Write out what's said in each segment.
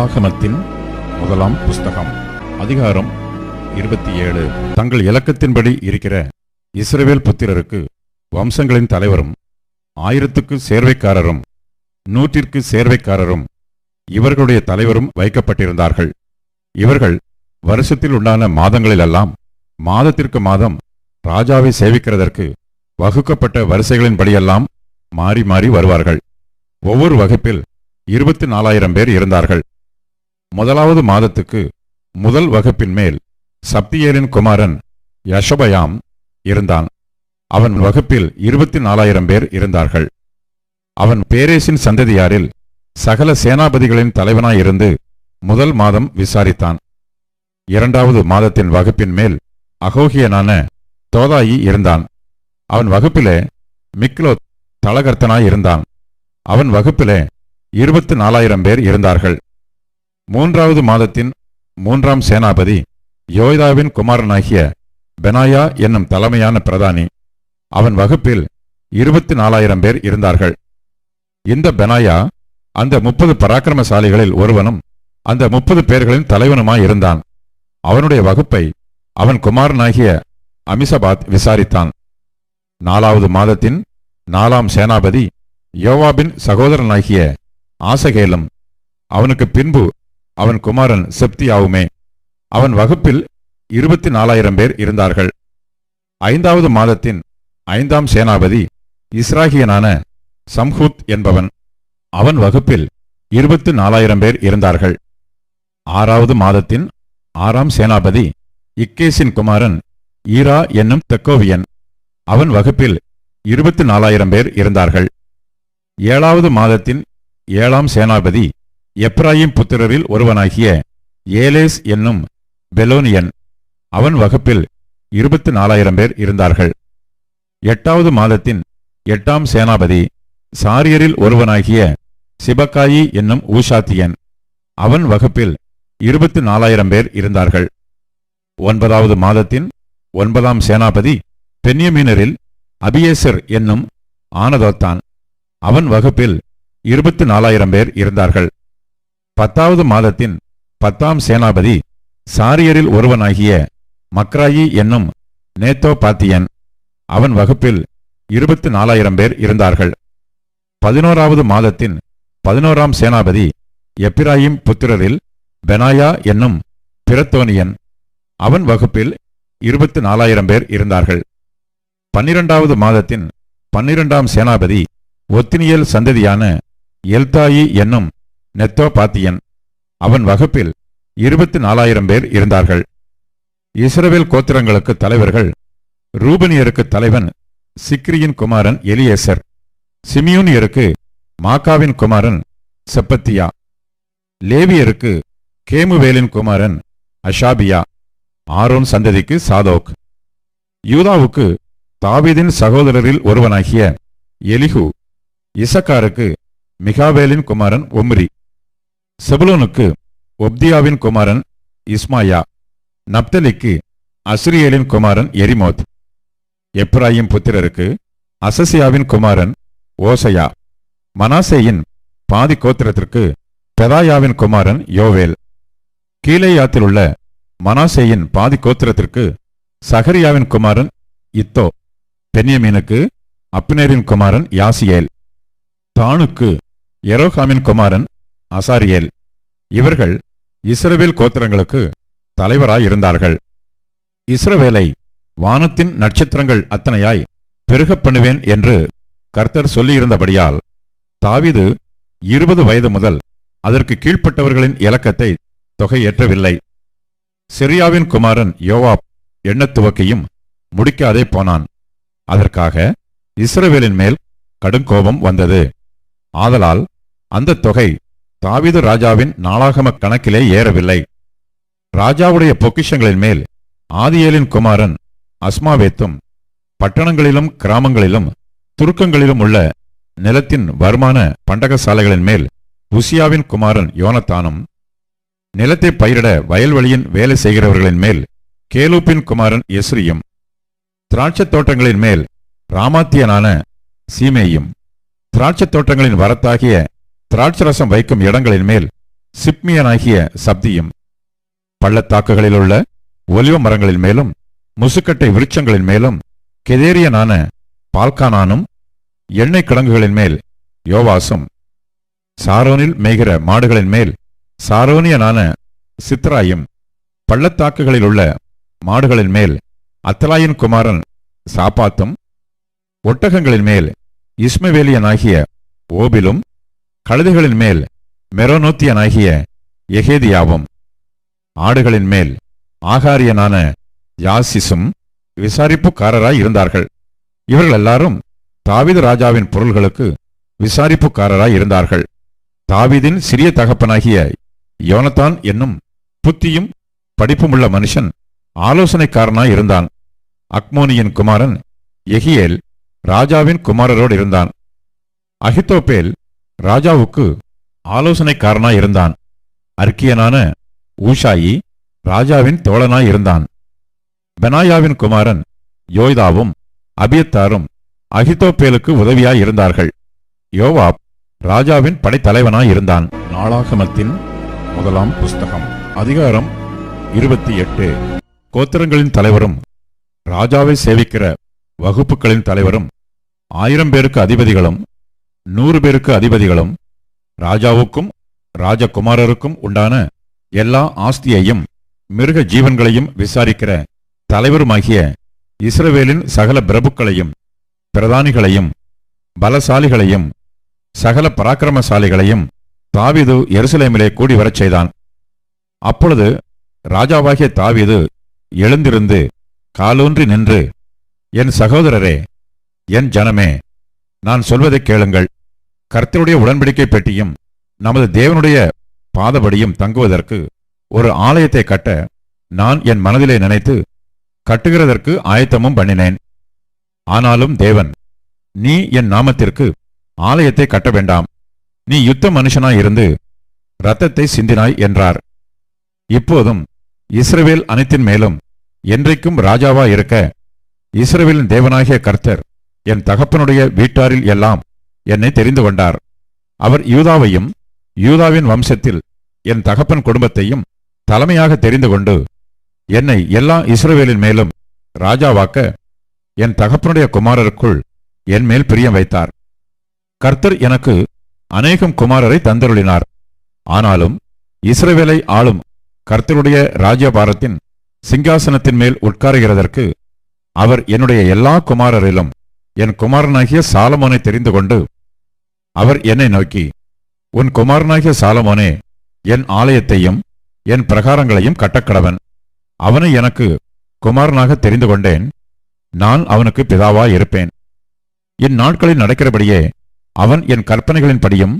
நாளாகமத்தின் முதலாம் புஸ்தகம் அதிகாரம் இருபத்தி ஏழு. தங்கள் இலக்கத்தின்படி இருக்கிற இஸ்ரேவேல் புத்திரருக்கு வம்சங்களின் தலைவரும் ஆயிரத்துக்கு சேர்வைக்காரரும் நூற்றிற்கு சேர்வைக்காரரும் இவர்களுடைய தலைவரும் வைக்கப்பட்டிருந்தார்கள். இவர்கள் வருஷத்தில் உண்டான மாதங்களிலெல்லாம் மாதத்திற்கு மாதம் ராஜாவை சேவிக்கிறதற்கு வகுக்கப்பட்ட வரிசைகளின்படியெல்லாம் மாறி மாறி வருவார்கள். ஒவ்வொரு வகுப்பில் இருபத்தி நாலாயிரம் பேர் இருந்தார்கள். முதலாவது மாதத்துக்கு முதல் வகுப்பின் மேல் சப்தியேலின் குமாரன் யஷபயாம் இருந்தான். அவன் வகுப்பில் இருபத்தி நாலாயிரம் பேர் இருந்தார்கள். அவன் பேரேசின் சந்ததியாரில் சகல சேனாபதிகளின் தலைவனாயிருந்து முதல் மாதம் விசாரித்தான். இரண்டாவது மாதத்தின் வகுப்பின் மேல் அகோகியனான தோதாயி இருந்தான். அவன் வகுப்பிலே மிக்லோத் தலகர்த்தனாய் இருந்தான். அவன் வகுப்பிலே இருபத்து நாலாயிரம் பேர் இருந்தார்கள். மூன்றாவது மாதத்தின் மூன்றாம் சேனாபதி யோய்தாவின் குமாரனாகிய பெனாயா என்னும் தலைமையான பிரதானி. அவன் வகுப்பில் இருபத்தி நாலாயிரம் பேர் இருந்தார்கள். இந்த பெனாயா அந்த முப்பது பராக்கிரமசாலிகளில் ஒருவனும் அந்த முப்பது பேர்களின் தலைவனுமாய் இருந்தான். அவனுடைய வகுப்பை அவன் குமாரனாகிய அமிசபாத் விசாரித்தான். நாலாவது மாதத்தின் நாலாம் சேனாபதி யோவாபின் சகோதரனாகிய ஆசகேலும் அவனுக்கு பின்பு அவன் குமாரன் செப்தியாவுமே. அவன் வகுப்பில் இருபத்தி நாலாயிரம் பேர் இருந்தார்கள். ஐந்தாவது மாதத்தின் ஐந்தாம் சேனாபதி இஸ்ராகியனான சம்ஹூத் என்பவன். அவன் வகுப்பில் இருபத்து நாலாயிரம் பேர் இருந்தார்கள். ஆறாவது மாதத்தின் ஆறாம் சேனாபதி இக்கேசின் குமாரன் ஈரா என்னும் தெக்கோவியன். அவன் வகுப்பில் இருபத்து நாலாயிரம் பேர் இருந்தார்கள். ஏழாவது மாதத்தின் ஏழாம் சேனாபதி எப்ராயிம் புத்திரரில் ஒருவனாகிய ஏலேஸ் என்னும் பெலோனியன். அவன் வகுப்பில் இருபத்தி நாலாயிரம் பேர் இருந்தார்கள். எட்டாவது மாதத்தின் எட்டாம் சேனாபதி சாரியரில் ஒருவனாகிய சிபக்காயி என்னும் ஊஷாத்தியன். அவன் வகுப்பில் இருபத்தி நாலாயிரம் பேர் இருந்தார்கள். ஒன்பதாவது மாதத்தின் ஒன்பதாம் சேனாபதி பென்யமீனரில் அபியேசர் என்னும் ஆனதோத்தான். அவன் வகுப்பில் இருபத்தி நாலாயிரம் பேர் இருந்தார்கள். பத்தாவது மாதத்தின் பத்தாம் சேனாபதி சாரியரில் ஒருவனாகிய மக்ராயி என்னும் நேத்தோ பாத்தியன் அவன் வகுப்பில் இருபத்தி நாலாயிரம் பேர் இருந்தார்கள். பதினோராவது மாதத்தின் பதினோராம் சேனாபதி எப்பிராயிம் புத்திரரில் பெனாயா என்னும் பிரத்தோனியன் அவன் வகுப்பில் இருபத்தி நாலாயிரம் பேர் இருந்தார்கள். பன்னிரெண்டாவது மாதத்தின் பன்னிரெண்டாம் சேனாபதி ஒத்தினியல் சந்ததியான எல்தாயி என்னும் நெத்தோ பாத்தியன் அவன் வகுப்பில் இருபத்தி நாலாயிரம் பேர் இருந்தார்கள். இஸ்ரவேல் கோத்திரங்களுக்கு தலைவர்கள் ரூபனியருக்கு தலைவன் சிக்ரியின் குமாரன் எலியேசர் சிமியூனியருக்கு மாக்காவின் குமாரன் செப்பத்தியா லேவியருக்கு கேமுவேலின் குமாரன் அஷாபியா ஆரோன் சந்ததிக்கு சாதோக். யூதாவுக்கு தாவீதின் சகோதரரில் ஒருவனாகிய எலிஹு இசக்காருக்கு மிகாவேலின் குமாரன் ஒம்ரி. செபுலோனுக்கு ஒப்தியாவின் குமாரன் இஸ்மாயா நப்தலிக்கு அஸ்ரியேலின் குமாரன் எரிமோத் எப்ராயிம் புத்திரருக்கு அசசியாவின் குமாரன் ஓசையா மனாசேயின் பாதி கோத்திரத்திற்கு பெதாயாவின் குமாரன் யோவேல். கீழேயாத்தில் உள்ள மனாசேயின் பாதி கோத்திரத்திற்கு சகரியாவின் குமாரன் இத்தோ பென்யமீனுக்கு அப்னேரின் குமாரன் யாசியேல். தானுக்கு எரோஹாமின் குமாரன் அசாரியேல். இவர்கள் இஸ்ரவேல் கோத்திரங்களுக்கு தலைவராயிருந்தார்கள் இஸ்ரவேலை வானத்தின் நட்சத்திரங்கள் அத்தனையாய் பெருகப் பண்ணுவேன் என்று கர்த்தர் சொல்லியிருந்தபடியால் தாவிது இருபது வயது முதல் அதற்கு கீழ்ப்பட்டவர்களின் இலக்கத்தை தொகையேற்றவில்லை. சிரியாவின் குமாரன் யோவாப் எண்ணத் துவக்கியும் முடிக்காதே போனான். அதற்காக இஸ்ரவேலின் மேல் கடுங்கோபம் வந்தது. ஆதலால் அந்த தொகை தாவிது ராஜாவின் நாளாகம கணக்கிலே ஏறவில்லை. ராஜாவுடைய பொக்கிஷங்களின் மேல் ஆதியேலின் குமாரன் அஸ்மாவேத்தும் பட்டணங்களிலும் கிராமங்களிலும் துருக்கங்களிலும் உள்ள நிலத்தின் வருமான பண்டகசாலைகளின் மேல் உசியாவின் குமாரன் யோனத்தானும் நிலத்தை பயிரிட வயல்வெளியின் வேலை செய்கிறவர்களின் மேல் கேலூப்பின் குமாரன் எஸ்ரியும் திராட்சத் தோட்டங்களின் மேல் ராமாத்தியனான சீமேயும் திராட்சத் தோட்டங்களின் வரத்தாகிய திராட்சரசம் வைக்கும் இடங்களின் மேல் சிப்மியனாகிய சப்தியும் பள்ளத்தாக்குகளிலுள்ள ஒலிவ மரங்களின் மேலும் முசுக்கட்டை விருட்சங்களின் மேலும் கெதேரியனான பால்கானானும் எண்ணெய் கிடங்குகளின் மேல் யோவாசும் சாரோனில் மேய்கிற மாடுகளின் மேல் சாரோனியனான சித்ராயும் பள்ளத்தாக்குகளில் உள்ள மாடுகளின் மேல் அத்தலாயின் குமாரன் சாப்பாத்தும் ஒட்டகங்களின் மேல் இஸ்மவேலியனாகிய ஓபிலும் கழுதைகளின் மேல் மெரோனோத்தியனாகிய எகேதியாவும் ஆடுகளின் மேல் ஆகாரியனான யாசிசும் விசாரிப்புக்காரராய் இருந்தார்கள். இவர்கள் எல்லாரும் தாவீது ராஜாவின் பொருள்களுக்கு விசாரிப்புக்காரராய் இருந்தார்கள். தாவீதின் சிறிய தகப்பனாகிய யோனத்தான் என்னும் புத்தியும் படிப்புமுள்ள மனுஷன் ஆலோசனைக்காரனாய் இருந்தான். அக்மோனியின் குமாரன் எகியேல் ராஜாவின் குமாரரோடு இருந்தான். அகித்தோப்பேல் ராஜாவுக்கு ஆலோசனைக்காரனாய் இருந்தான். அர்க்கியனான ஊஷாயி ராஜாவின் தோழனாய் இருந்தான். பெனாயாவின் குமாரன் யோய்தாவும் அபியத்தாரும் அகிதோப்பேலுக்கு உதவியாய் இருந்தார்கள். யோவாப் ராஜாவின் படைத்தலைவனாய் இருந்தான். நாளாகமத்தின் முதலாம் புஸ்தகம் அதிகாரம் இருபத்தி எட்டு. கோத்திரங்களின் தலைவரும் ராஜாவை சேவிக்கிற வகுப்புகளின் தலைவரும் ஆயிரம் பேருக்கு அதிபதிகளும் நூறு பேருக்கு அதிபதிகளும் ராஜாவுக்கும் ராஜகுமாரருக்கும் உண்டான எல்லா ஆஸ்தியையும் மிருக ஜீவன்களையும் விசாரிக்கிற தலைவருமாகிய இஸ்ரவேலின் சகல பிரபுக்களையும் பிரதானிகளையும் பலசாலிகளையும் சகல பராக்கிரமசாலிகளையும் தாவிது எருசலேமிலே கூடி வரச் செய்தான். அப்பொழுது ராஜாவாகிய தாவீது எழுந்திருந்து காலூன்றி நின்று என் சகோதரரே என் ஜனமே நான் சொல்வதைக் கேளுங்கள். கர்த்தருடைய உடன்படிக்கை பெட்டியும் நமது தேவனுடைய பாதபடியும் தங்குவதற்கு ஒரு ஆலயத்தை கட்ட நான் என் மனதிலே நினைத்து கட்டுகிறதற்கு ஆயத்தமும் பண்ணினேன். ஆனாலும் தேவன் நீ என் நாமத்திற்கு ஆலயத்தை கட்ட வேண்டாம். நீ யுத்த மனுஷனாய் இருந்து இரத்தத்தை சிந்தினாய் என்றார். இப்போதும் இஸ்ரவேல் அனைத்தின் மேலும் என்றைக்கும் ராஜாவா இருக்க இஸ்ரவேலின் தேவனாகிய கர்த்தர் என் தகப்பனுடைய வீட்டாரில் எல்லாம் என்னை தெரிந்து கொண்டார். அவர் யூதாவையும் யூதாவின் வம்சத்தில் என் தகப்பன் குடும்பத்தையும் தலைமையாக தெரிந்து கொண்டு என்னை எல்லா இஸ்ரவேலின் மேலும் ராஜாவாக்க என் தகப்பனுடைய குமாரருக்குள் என் மேல் பிரியம் வைத்தார். கர்த்தர் எனக்கு அநேகம் குமாரரை தந்தருளினார். ஆனாலும் இஸ்ரவேலை ஆளும் கர்த்தருடைய ராஜ்யபாரத்தின் சிங்காசனத்தின் மேல் உட்காருகிறதற்கு அவர் என்னுடைய எல்லா குமாரரிலும் என் குமாரனாகிய சாலமோனை தெரிந்து கொண்டு அவர் என்னை நோக்கி உன் குமாரனாகிய சாலமோனே என் ஆலயத்தையும் என் பிரகாரங்களையும் கட்டக்கடவன். அவனை எனக்கு குமாரனாக தெரிந்து கொண்டேன். நான் அவனுக்கு பிதாவா இருப்பேன். இந்நாட்களில் நடக்கிறபடியே அவன் என் கற்பனைகளின்படியும்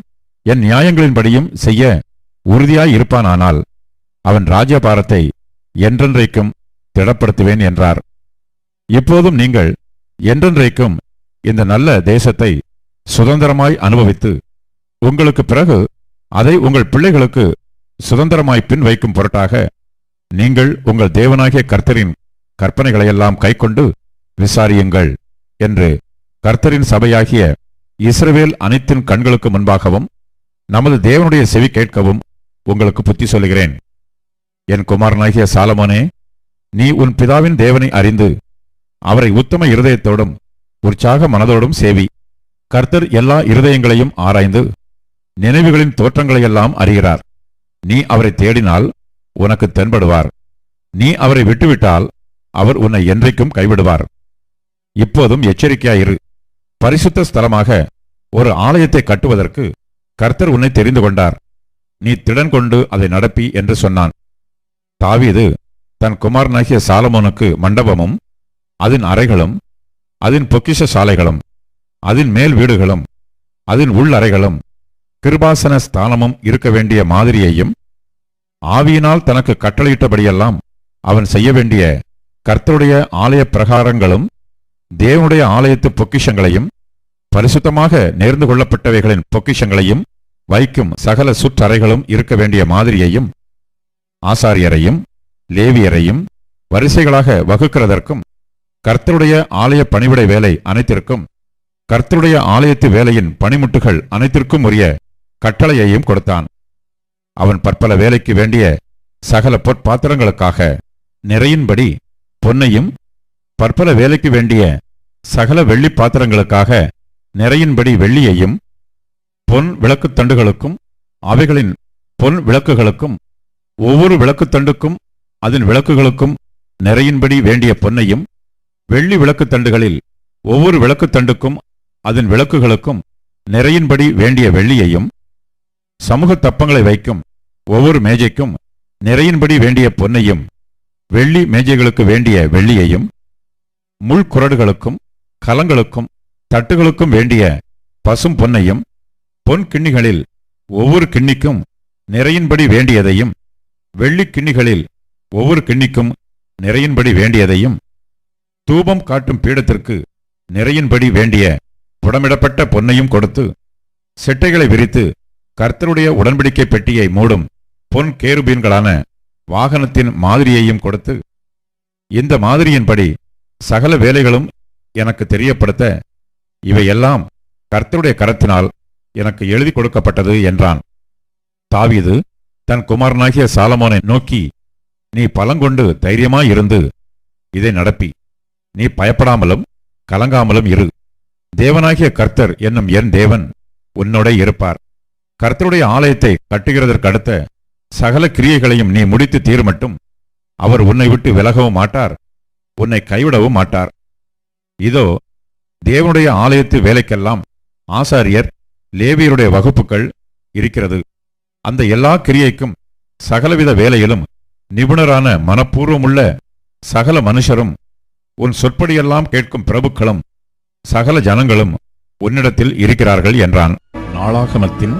என் நியாயங்களின்படியும் செய்ய உறுதியாய் இருப்பானானால் அவன் ராஜ்யபாரத்தை என்றென்றைக்கும் திடப்படுத்துவேன் என்றார். இப்போதும் நீங்கள் என்றென்றைக்கும் இந்த நல்ல தேசத்தை சுதந்திரமாய் அனுபவித்து உங்களுக்கு பிறகு அதை உங்கள் பிள்ளைகளுக்கு சுதந்திரமாய் பின் வைக்கும் பொருட்டாக நீங்கள் உங்கள் தேவனாகிய கர்த்தரின் கற்பனைகளையெல்லாம் கைக்கொண்டு விசாரியுங்கள் என்று கர்த்தரின் சபையாகிய இஸ்ரவேல் அனைத்தின் கண்களுக்கு முன்பாகவும் நமது தேவனுடைய செவி கேட்கவும் உங்களுக்கு புத்தி சொல்லுகிறேன். என் குமாரனாகிய சாலமோனே நீ உன் பிதாவின் தேவனை அறிந்து அவரை உத்தம இருதயத்தோடும் உற்சாக மனதோடும் சேவி. கர்த்தர் எல்லா இருதயங்களையும் ஆராய்ந்து நினைவுகளின் தோற்றங்களையெல்லாம் அறிகிறார். நீ அவரை தேடினால் உனக்கு தென்படுவார். நீ அவரை விட்டுவிட்டால் அவர் உன்னை என்றைக்கும் கைவிடுவார். இப்போதும் எச்சரிக்கையாயிரு. பரிசுத்த ஸ்தலமாக ஒரு ஆலயத்தை கட்டுவதற்கு கர்த்தர் உன்னை தெரிந்து கொண்டார். நீ திடன் கொண்டு அதை நடப்பி என்று சொன்னான். தாவீது தன் குமாரனாகிய சாலமோனுக்கு மண்டபமும் அதன் அறைகளும் அதன் பொக்கிஷ சாலைகளும் அதன் மேல் வீடுகளும் அதன் உள் அறைகளும் கிருபாசன ஸ்தானமும் இருக்க வேண்டிய மாதிரியையும் ஆவியினால் தனக்கு கட்டளையிட்டபடியெல்லாம் அவன் செய்ய வேண்டிய கர்த்தருடைய ஆலய பிரகாரங்களும் தேவனுடைய ஆலயத்து பொக்கிஷங்களையும் பரிசுத்தமாக நேர்ந்து கொள்ளப்பட்டவைகளின் பொக்கிஷங்களையும் வைக்கும் சகல சுற்றறைகளும் இருக்க வேண்டிய மாதிரியையும் ஆசாரியரையும் லேவியரையும் வரிசைகளாக வகுக்கிறதற்கும் கர்த்தருடைய ஆலய பணிவிடை வேலை அனைத்திற்கும் கர்த்தருடைய ஆலயத்து வேலையின் பணிமுட்டுகள் அனைத்திற்கும் உரிய கட்டளையையும் கொடுத்தான். அவன் பற்பல வேலைக்கு வேண்டிய சகல பொற்பாத்திரங்களுக்காக நிறையின்படி பொன்னையும் பற்பல வேலைக்கு வேண்டிய சகல வெள்ளிப் பாத்திரங்களுக்காக நிறையின்படி வெள்ளியையும் பொன் விளக்குத்தண்டுகளுக்கும் அவைகளின் பொன் விளக்குகளுக்கும் ஒவ்வொரு விளக்குத்தண்டுக்கும் அதன் விளக்குகளுக்கும் நிறையின்படி வேண்டிய பொன்னையும் வெள்ளி விளக்குத்தண்டுகளில் ஒவ்வொரு விளக்குத்தண்டுக்கும் அதன் விளக்குகளுக்கும் நிறையின்படி வேண்டிய வெள்ளியையும் சமூக தப்பங்களை வைக்கும் ஒவ்வொரு மேஜைக்கும் நிறையின்படி வேண்டிய பொன்னையும் வெள்ளி மேஜைகளுக்கு வேண்டிய வெள்ளியையும் முள்குரடுகளுக்கும் கலங்களுக்கும் தட்டுகளுக்கும் வேண்டிய பசும் பொன்னையும் பொன் கிண்ணிகளில் ஒவ்வொரு கிண்ணிக்கும் நிறையின்படி வேண்டியதையும் வெள்ளி கிண்ணிகளில் ஒவ்வொரு கிண்ணிக்கும் நிறையின்படி வேண்டியதையும் தூபம் காட்டும் பீடத்திற்கு நிறையின்படி வேண்டிய புடமிடப்பட்ட பொன்னையும் கொடுத்து செட்டைகளை விரித்து கர்த்தருடைய உடன்படிக்கை பெட்டியை மூடும் பொன் கேருபீன்களான வாகனத்தின் மாதிரியையும் கொடுத்து இந்த மாதிரியின்படி சகல வேலைகளும் எனக்கு தெரியப்படுத்த இவையெல்லாம் கர்த்தருடைய கரத்தினால் எனக்கு எழுதி கொடுக்கப்பட்டது என்றான். தாவீது தன் குமாரனாகிய சாலமோனை நோக்கி நீ பலங்கொண்டு தைரியமாயிருந்து இதை நடப்பி. நீ பயப்படாமலும் கலங்காமலும் இரு. தேவனாகிய கர்த்தர் என்னும் என் தேவன் உன்னோட இருப்பார். கர்த்தருடைய ஆலயத்தை கட்டுகிறதற்கடுத்த சகல கிரியைகளையும் நீ முடித்து தீர்மட்டும் அவர் உன்னை விட்டு விலகவும் மாட்டார் உன்னை கைவிடவும் மாட்டார். இதோ தேவனுடைய ஆலயத்து வேலைக்கெல்லாம் ஆசாரியர் லேவியருடைய வகுப்புகள் இருக்கிறது. அந்த எல்லா கிரியைக்கும் சகலவித வேலையிலும் நிபுணரான மனப்பூர்வமுள்ள சகல மனுஷரும் உன் சொற்படியெல்லாம் கேட்கும் பிரபுக்களும் சகல ஜனங்களும் உன்னிடத்தில் இருக்கிறார்கள் என்றான். நாளாகமத்தின்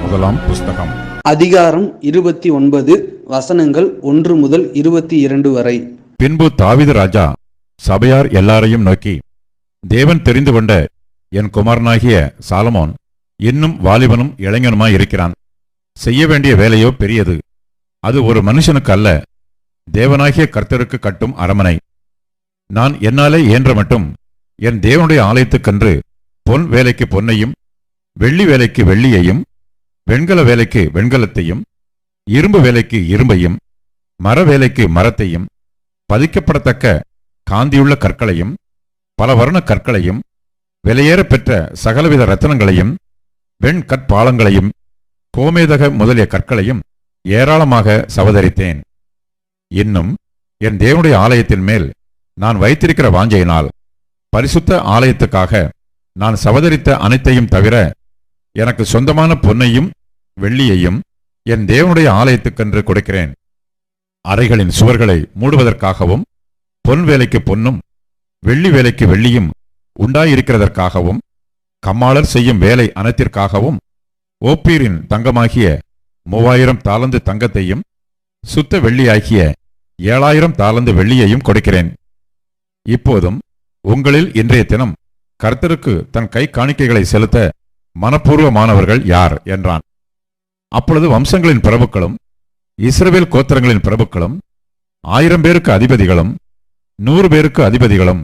முதலாம் புஸ்தகம். அதிகாரம் இருபத்தி ஒன்பது வசனங்கள் ஒன்று முதல் இருபத்தி இரண்டு வரை. பின்பு தாவீது ராஜா சபையார் எல்லாரையும் நோக்கி தேவன் தெரிந்து கொண்ட என் குமாரனாகிய சாலமோன் இன்னும் வாலிபனும் இளைஞனுமாய் இருக்கிறான். செய்ய வேண்டிய வேலையோ பெரியது. அது ஒரு மனுஷனுக்கு அல்ல. தேவனாகிய கர்த்தருக்கு கட்டும் அரமனை. நான் என்னாலே இயன்ற மட்டும் என் தேவனுடைய ஆலயத்துக்கென்று பொன் வேலைக்கு பொன்னையும் வெள்ளி வேலைக்கு வெள்ளியையும் வெண்கல வேலைக்கு வெண்கலத்தையும் இரும்பு வேலைக்கு இரும்பையும் மர வேலைக்கு மரத்தையும் பதிக்கப்படத்தக்க காந்தியுள்ள கற்களையும் பல வர்ண கற்களையும் விலையேற பெற்ற சகலவித ரத்தனங்களையும் வெண் கற்பாலங்களையும் கோமேதக முதலிய கற்களையும் ஏராளமாக சவதரித்தேன். இன்னும் என் தேவனுடைய ஆலயத்தின் மேல் நான் வைத்திருக்கிற வாஞ்சையினால் பரிசுத்த ஆலயத்துக்காக நான் சவதரித்த அனைத்தையும் தவிர எனக்கு சொந்தமான பொன்னையும் வெள்ளியையும் என் தேவனுடைய ஆலயத்துக்கென்று கொடுக்கிறேன். அறைகளின் சுவர்களை மூடுவதற்காகவும் பொன் வேலைக்கு பொன்னும் வெள்ளி வேலைக்கு வெள்ளியும் உண்டாயிருக்கிறதற்காகவும் கம்மாளர் செய்யும் வேலை அனைத்திற்காகவும் ஓப்பீரின் தங்கமாகிய மூவாயிரம் தாளந்து தங்கத்தையும் சுத்த வெள்ளியாகிய ஏழாயிரம் தாளந்து வெள்ளியையும் கொடுக்கிறேன். இப்போதும் உங்களில் இன்றைய தினம் கர்த்தருக்கு தன் கை காணிக்கைகளை செலுத்த மனப்பூர்வமானவர்கள் யார் என்றான். அப்பொழுது வம்சங்களின் பிரபுக்களும் இஸ்ரவேல் கோத்திரங்களின் பிரபுக்களும் ஆயிரம் பேருக்கு அதிபதிகளும் நூறு பேருக்கு அதிபதிகளும்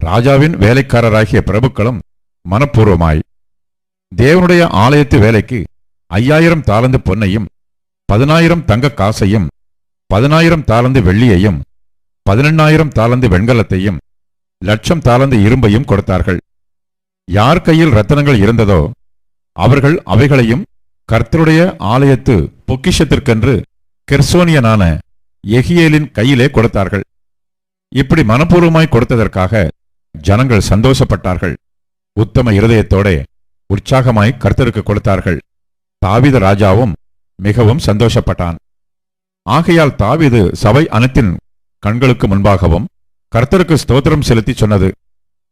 ராஜாவின் வேலைக்காரராகிய பிரபுக்களும் மனப்பூர்வமாய். தேவனுடைய ஆலயத்து வேலைக்கு ஐயாயிரம் தாளந்து பொன்னையும் பதினாயிரம் தங்க காசையும் பதினாயிரம் தாளந்து வெள்ளியையும் பதினெண்ணாயிரம் தாளந்து வெண்கலத்தையும் லட்சம் தாளந்து இரும்பையும் கொடுத்தார்கள். யார் கையில் ரத்தனங்கள் இருந்ததோ அவர்கள் அவைகளையும் கர்த்தருடைய ஆலயத்து பொக்கிஷத்திற்கென்று கெர்சோனியனான எகியேலின் கையிலே கொடுத்தார்கள். இப்படி மனப்பூர்வமாய் கொடுத்ததற்காக ஜனங்கள் சந்தோஷப்பட்டார்கள். உத்தம இருதயத்தோட உற்சாகமாய் கர்த்தருக்கு கொடுத்தார்கள். தாவித ராஜாவும் மிகவும் சந்தோஷப்பட்டான். ஆகையால் தாவிது சபை அனைத்தின் கண்களுக்கு முன்பாகவும் கர்த்தருக்கு ஸ்தோத்திரம் செலுத்தி சொன்னது.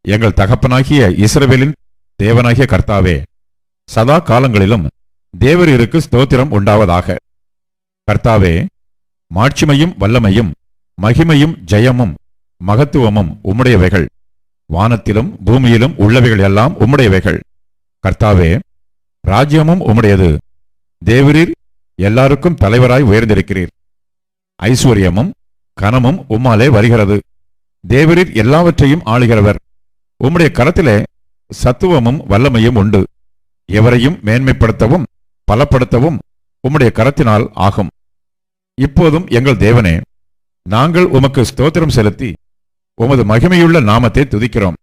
எங்கள் தகப்பனாகிய இஸ்ரவேலின் தேவனாகிய கர்த்தாவே சதா காலங்களிலும் தேவரீருக்கு ஸ்தோத்திரம் உண்டாவதாக. கர்த்தாவே மாட்சிமையும் வல்லமையும் மகிமையும் ஜெயமும் மகத்துவமும் உம்முடையவைகள். வானத்திலும் பூமியிலும் உள்ளவைகள் எல்லாம் உம்முடையவைகள். கர்த்தாவே ராஜ்யமும் உம்முடையது. தேவரீர் எல்லாருக்கும் தலைவராய் உயர்ந்திருக்கிறீர். ஐஸ்வர்யமும் கனமும் உம்மாலே வருகிறது. தேவரீர் எல்லாவற்றையும் ஆளுகிறவர். உம்முடைய கரத்திலே சத்துவமும் வல்லமையும் உண்டு. எவரையும் மேன்மைப்படுத்தவும் பலப்படுத்தவும் உம்முடைய கரத்தினால் ஆகும். இப்போதும் எங்கள் தேவனே நாங்கள் உமக்கு ஸ்தோத்திரம் செலுத்தி உமது மகிமையுள்ள நாமத்தை துதிக்கிறோம்.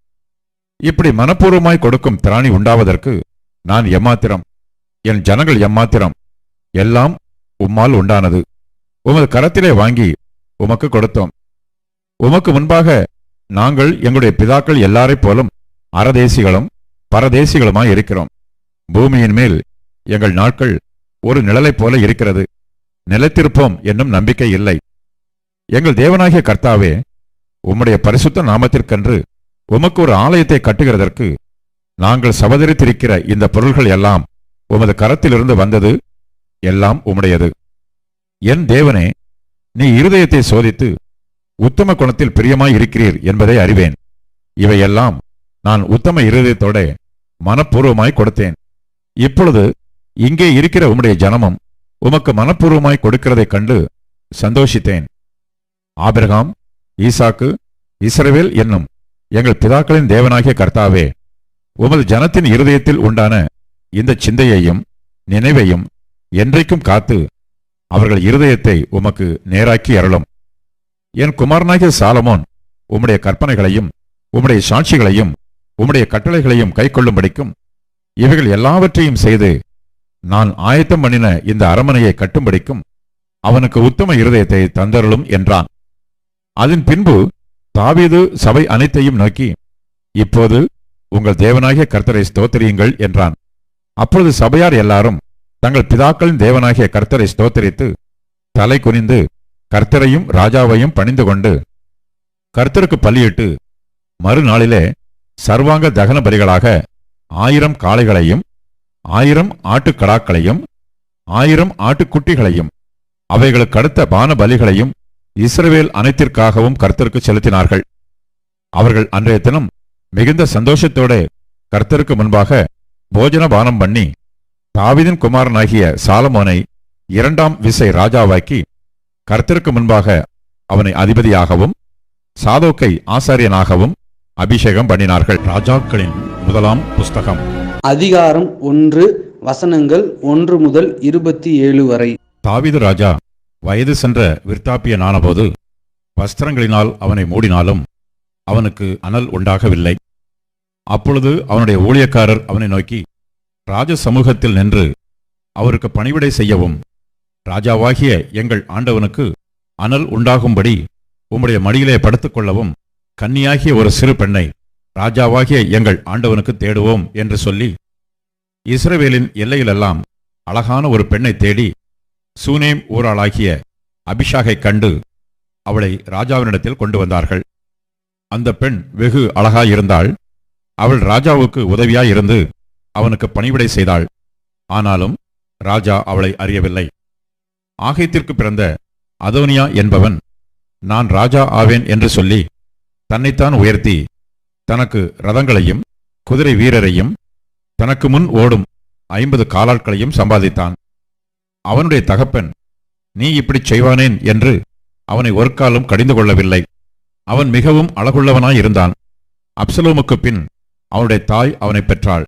இப்படி மனப்பூர்வமாய் கொடுக்கும் திராணி உண்டாவதற்கு நான் எம்மாத்திரம் என் ஜனங்கள் எம்மாத்திரம் எல்லாம் உம்மால் உண்டானது. உமது கரத்திலே வாங்கி உமக்கு கொடுத்தோம். உமக்கு முன்பாக நாங்கள் எங்களுடைய பிதாக்கள் எல்லாரைப் போலும் அறதேசிகளும் பரதேசிகளுமாய் இருக்கிறோம். பூமியின் மேல் எங்கள் நாட்கள் ஒரு நிழலைப் போல இருக்கிறது. நிலைத்திருப்போம் என்னும் நம்பிக்கை இல்லை. எங்கள் தேவனாகிய கர்த்தாவே உம்முடைய பரிசுத்த நாமத்திற்கென்று உமக்கு ஒரு ஆலயத்தை கட்டுகிறதற்கு நாங்கள் சபதரித்திருக்கிற இந்த பொருள்கள் எல்லாம் உமது கரத்திலிருந்து வந்தது எல்லாம் உம்முடையது. என் தேவனே நீ இருதயத்தை சோதித்து உத்தம குணத்தில் பிரியமாய் இருக்கிறீர் என்பதை அறிவேன். இவையெல்லாம் நான் உத்தம இருதயத்தோட மனப்பூர்வமாய் கொடுத்தேன். இப்பொழுது இங்கே இருக்கிற உம்முடைய ஜனமும் உமக்கு மனப்பூர்வமாய் கொடுக்கிறதைக் கண்டு சந்தோஷித்தேன். ஆபிரகாம் ஈசாக்கு இஸ்ரவேல் என்னும் எங்கள் பிதாக்களின் தேவனாகிய கர்த்தாவே உமது ஜனத்தின் இருதயத்தில் உண்டான இந்த சிந்தையையும் நினைவையும் என்றைக்கும் காத்து அவர்கள் இருதயத்தை உமக்கு நேராக்கி அருளும். என் குமாரனாகிய சாலமோன் உம்முடைய கற்பனைகளையும் உம்முடைய சாட்சிகளையும் உம்முடைய கட்டளைகளையும் கைக்கொள்ளும்படிக்கும் இவைகள் எல்லாவற்றையும் செய்து நான் ஆயத்தம் பண்ணின இந்த அரமனையை கட்டும்படிக்கும் அவனுக்கு உத்தம இருதயத்தை தந்தருளும் என்றான். அதன் பின்பு தாவீது சபை அனைத்தையும் நோக்கி இப்போது உங்கள் தேவனாகிய கர்த்தரை ஸ்தோத்திரியுங்கள் என்றான். அப்பொழுது சபையார் எல்லாரும் தங்கள் பிதாக்களின் தேவனாகிய கர்த்தரை ஸ்தோத்தரித்து தலை குனிந்து கர்த்தரையும் ராஜாவையும் பணிந்து கொண்டு கர்த்தருக்கு பலியிட்டு மறுநாளிலே சர்வாங்க தகன பலிகளாக ஆயிரம் காளைகளையும் ஆயிரம் ஆட்டுக்கடாக்களையும் ஆயிரம் ஆட்டுக்குட்டிகளையும் அவைகளுக்கு அடுத்த பான பலிகளையும் இஸ்ரவேல் அனைத்திற்காகவும் கர்த்தருக்கு செலுத்தினார்கள். அவர்கள் அன்றைய தினம் மிகுந்த சந்தோஷத்தோட கர்த்தருக்கு முன்பாக போஜன பானம் பண்ணி தாவீதின் குமாரனாகிய சாலமோனை இரண்டாம் விசை ராஜாவாக்கி கர்த்தருக்கு முன்பாக அவனை அதிபதியாகவும் சாதோக்கை ஆசாரியனாகவும் அபிஷேகம் பண்ணினார்கள். ராஜாக்களின் முதலாம் புஸ்தகம். அதிகாரம் ஒன்று வசனங்கள் ஒன்று முதல் இருபத்தி ஏழு வரை. தாவீது ராஜா வயது சென்ற விருத்தாப்பியனானபோது வஸ்திரங்களினால் அவனை மூடினாலும் அவனுக்கு அனல் உண்டாகவில்லை. அப்பொழுது அவனுடைய ஊழியக்காரர் அவனை நோக்கி ராஜ சமூகத்தில் நின்று அவருக்கு பணிவிடை செய்யவும் ராஜாவாகிய எங்கள் ஆண்டவனுக்கு அனல் உண்டாகும்படி உம்முடைய மடியிலே படுத்துக்கொள்ளவும் கன்னியாகிய ஒரு சிறு பெண்ணை ராஜாவாகிய எங்கள் ஆண்டவனுக்கு தேடுவோம் என்று சொல்லி இஸ்ரவேலின் எல்லையிலெல்லாம் அழகான ஒரு பெண்ணை தேடி சூனேம் ஊராளாகிய அபிஷாகைக் கண்டு அவளை ராஜாவினிடத்தில் கொண்டு வந்தார்கள். அந்த பெண் வெகு அழகாயிருந்தாள். அவள் ராஜாவுக்கு உதவியாயிருந்து அவனுக்கு பணிவிடை செய்தாள். ஆனாலும் ராஜா அவளை அறியவில்லை. ஆகைத்திற்கு பிறந்த அதோனியா என்பவன் நான் ராஜா ஆவேன் என்று சொல்லி தன்னைத்தான் உயர்த்தி தனக்கு ரதங்களையும் குதிரை வீரரையும் தனக்கு முன் ஓடும் ஐம்பது காலாட்களையும் சம்பாதித்தான். அவனுடைய தகப்பன் நீ இப்படிச் செய்வானேன் என்று அவனை ஒரு காலம் கடிந்து கொள்ளவில்லை. அவன் மிகவும் அழகுள்ளவனாயிருந்தான். அப்சலோமுக்குப் அப்சலோமுக்கு பின் அவனுடைய தாய் அவனை பெற்றாள்.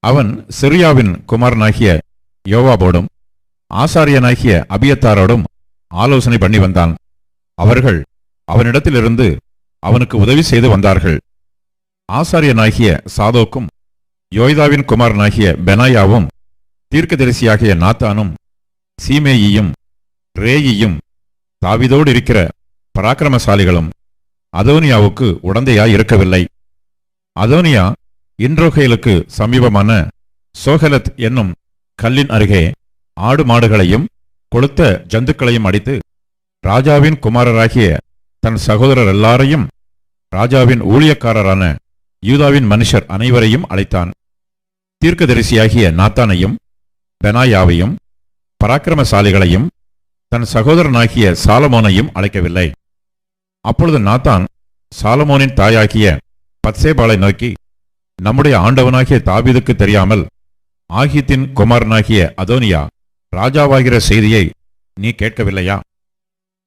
அவன் சிரியாவின் குமாரனாகிய யோவாபோடும் ஆசாரியனாகிய அபியத்தாரோடும் ஆலோசனை பண்ணி வந்தான். அவர்கள் அவனிடத்திலிருந்து அவனுக்கு உதவி செய்து வந்தார்கள். ஆசாரியனாகிய சாதோக்கும் யோய்தாவின் குமாரனாகிய பெனாயாவும் தீர்க்கதரிசியாகிய நாத்தானும் சீமேயியும் ரேயியும் தாவிதோடு இருக்கிற பராக்கிரமசாலிகளும் அதோனியாவுக்கு உடந்தையாய் இருக்கவில்லை. அதோனியா இன்ரோகேலுக்கு சமீபமான சோஹலத் என்னும் கல்லின் அருகே ஆடு மாடுகளையும் கொளுத்த ஜந்துக்களையும் அடித்து ராஜாவின் குமாரராகிய தன் சகோதரர் எல்லாரையும் ராஜாவின் ஊழியக்காரரான யூதாவின் மனுஷர் அனைவரையும் அழைத்தான். தீர்க்கதரிசியாகிய நாத்தானையும் பெனாயாவையும் பராக்கிரமசாலிகளையும் தன் சகோதரனாகிய சாலமோனையும் அழைக்கவில்லை. அப்பொழுது நாத்தான் சாலமோனின் தாயாகிய பத்சேபாலை நோக்கி நம்முடைய ஆண்டவனாகிய தாவீதுக்கு தெரியாமல் ஆகித்தின் குமாரனாகிய அதோனியா ராஜாவாகிற செய்தியை நீ கேட்கவில்லையா?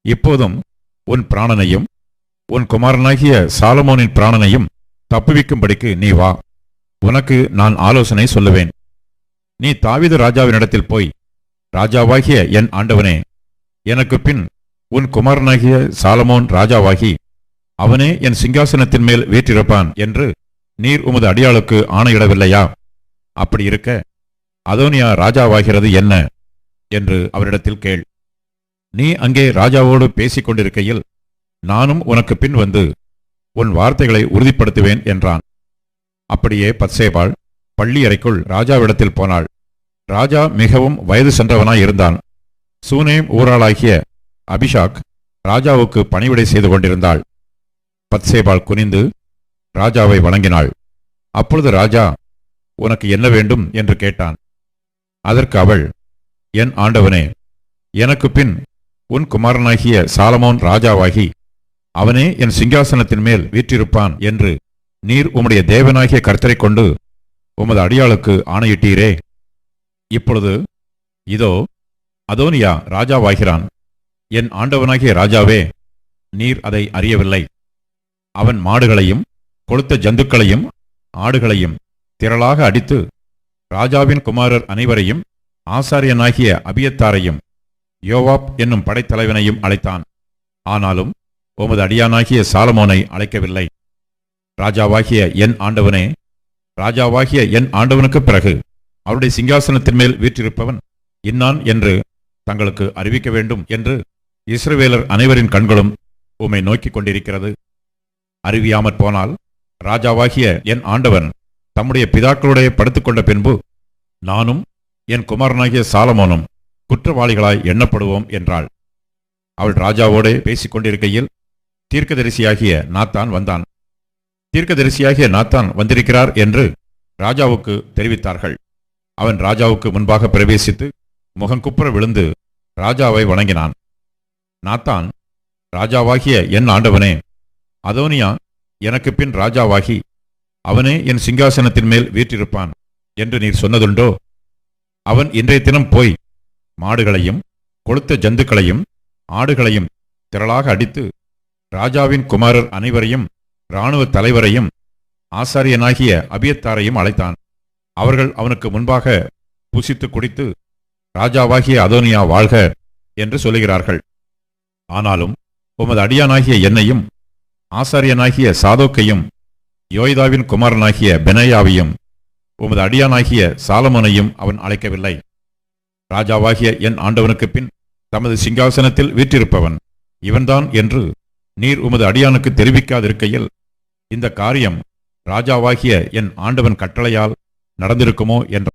இப்போதும் உன் பிராணனையும் உன் குமாரனாகிய சாலமோனின் பிராணனையும் தப்புவிக்கும்படிக்கு நீ வா. உனக்கு நான் ஆலோசனை சொல்லுவேன். நீ தாவித ராஜாவினிடத்தில் போய் ராஜாவாகிய என் ஆண்டவனே எனக்கு பின் உன் குமாரனாகிய சாலமோன் ராஜாவாகி அவனே என் சிங்காசனத்தின் மேல் வீற்றிருப்பான் என்று நீர் உமது அடியாளுக்கு ஆணையிடவில்லையா? அப்படி இருக்க அதோனியா ராஜாவாகிறது என்ன? என்று அவரிடத்தில் கேள். நீ அங்கே ராஜாவோடு பேசிக் கொண்டிருக்கையில் நானும் உனக்கு பின் வந்து உன் வார்த்தைகளை உறுதிப்படுத்துவேன் என்றான். அப்படியே பத்சேபாள் பள்ளியறைக்குள் ராஜாவிடத்தில் போனாள். ராஜா மிகவும் வயது சென்றவனாய் இருந்தான். சூனேம் ஊராளாகிய அபிஷாக் ராஜாவுக்கு பணிவிடை செய்து கொண்டிருந்தாள். பத்சேபாள் குனிந்து ராஜாவை வணங்கினாள். அப்பொழுது ராஜா உனக்கு என்ன வேண்டும்? என்று கேட்டான். அதற்கு அவள் என் ஆண்டவனே எனக்கு பின் உன் குமாரனாகிய சாலமோன் ராஜாவாகி அவனே என் சிங்காசனத்தின் மேல் வீற்றிருப்பான் என்று நீர் உம்முடைய தேவனாகிய கர்த்தரை கொண்டு உமது அடியாளுக்கு ஆணையிட்டீரே. இப்பொழுது இதோ அதோனியா ராஜாவாகிறான். என் ஆண்டவனாகிய ராஜாவே நீர் அதை அறியவில்லை. அவன் மாடுகளையும் கொளுத்த ஜந்துக்களையும் ஆடுகளையும் திரளாக அடித்து ராஜாவின் குமாரர் அனைவரையும் ஆசாரியனாகிய அபியத்தாரையும் யோவாப் என்னும் படைத்தலைவனையும் அழைத்தான். ஆனாலும் உமது அடியானாகிய சாலமோனை அழைக்கவில்லை. ராஜாவாகிய என் ஆண்டவனே ராஜாவாகிய என் ஆண்டவனுக்குப் பிறகு அவருடைய சிங்காசனத்தின் மேல் வீற்றிருப்பவன் இன்னான் என்று தங்களுக்கு அறிவிக்க வேண்டும் என்று இஸ்ரவேலர் அனைவரின் கண்களும் உம்மை நோக்கிக் கொண்டிருக்கிறது. அறிவியாமற் போனால் ராஜாவாகிய என் ஆண்டவன் தம்முடைய பிதாக்களுடைய படுத்துக்கொண்ட பின்பு நானும் என் குமாரனாகிய சாலமோனும் குற்றவாளிகளாய் எண்ணப்படுவோம் என்றாள். அவள் ராஜாவோடே பேசிக் கொண்டிருக்கையில் தீர்க்கதரிசியாகிய நாத்தான் வந்தான். தீர்க்கதரிசியாகிய நாத்தான் வந்திருக்கிறார் என்று ராஜாவுக்கு தெரிவித்தார்கள். அவன் ராஜாவுக்கு முன்பாக பிரவேசித்து முகங்குப்புற விழுந்து ராஜாவை வணங்கினான். நாத்தான் ராஜாவாகிய என் ஆண்டவனே அதோனியா எனக்கு பின் ராஜாவாகி அவனே என் சிங்காசனத்தின் மேல் வீற்றிருப்பான் என்று நீர் சொன்னதுண்டோ? அவன் இன்றைய தினம் போய் மாடுகளையும் கொளுத்த ஜந்துக்களையும் ஆடுகளையும் திரளாக அடித்து ராஜாவின் குமாரர் அனைவரையும் இராணுவ தலைவரையும் ஆசாரியனாகிய அபியத்தாரையும் அழைத்தான். அவர்கள் அவனுக்கு முன்பாக புசித்து குடித்து ராஜாவாகிய அதோனியா வாழ்க என்று சொல்லுகிறார்கள். ஆனாலும் உமது அடியானாகிய என்னையும் ஆசாரியனாகிய சாதோக்கையும் யோய்தாவின் குமாரனாகிய பெனயாவையும் உமது அடியானாகிய சாலமோனையும் அவன் அழைக்கவில்லை. ராஜாவாகிய என் ஆண்டவனுக்கு பின் தமது சிங்காசனத்தில் வீற்றிருப்பவன் இவன்தான் என்று நீர் உமது அடியானுக்கு தெரிவிக்காதிருக்கையில் இந்த காரியம் ராஜாவாகிய என் ஆண்டவன் கட்டளையால் நடந்திருக்குமோ என்ற